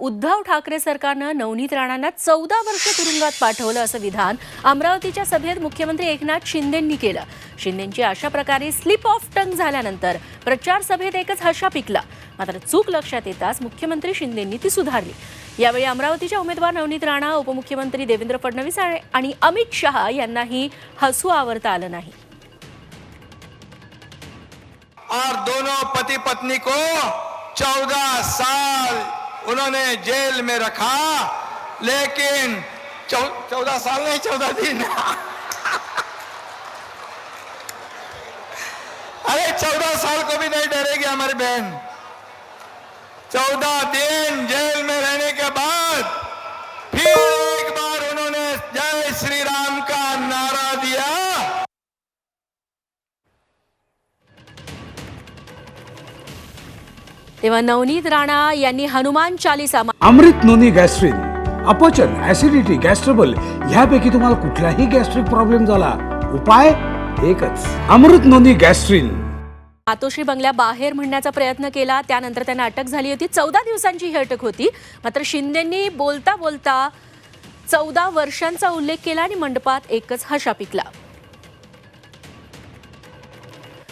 उद्धव ठाकरे सरकारनं नवनीत राणांना चौदा वर्ष तुरुंगात पाठवलं असं विधान अमरावतीच्या सभेत मुख्यमंत्री एकनाथ शिंदेंनी केलं. शिंदेंची अशा प्रकारे स्लिप ऑफ टंग झाल्यानंतर प्रचार सभेत एकच हशा पिकला. मात्र चूक लक्षात येताच मुख्यमंत्री शिंदेंनी ती सुधारली. यावेळी अमरावतीच्या उमेदवार नवनीत राणा उपमुख्यमंत्री देवेंद्र फडणवीस आणि- आणि अमित शहा यांनाही हसू आवरता आलं नाही. और दोनों पति पत्नी को चौदह साल उन्होंने जेल में रखा लेकिन चौदह साल नहीं चौदह दिन। अरे चौदह साल को भी नहीं डरेगी हमारी बहन। चौदह दिन जेल तेव्हा नवनीत राणा यांनी हनुमान चालिसा अमृत नोनी गॅस्ट्रिन अपचन ऍसिडिटी गॅस्ट्रबल ह्यापैकी तुम्हाला कुठलाही गॅस्ट्रिक प्रॉब्लेम झाला उपाय एकच. अमृत नोनी गॅस्ट्रिन. मातोश्री बंगल्याबाहेर म्हणण्याचा प्रयत्न केला त्यानंतर त्यांना अटक झाली होती. चौदा दिवसांची ही अटक होती. मात्र शिंदेंनी बोलता बोलता चौदा वर्षांचा उल्लेख केला आणि मंडपात एकच हशा पिकला.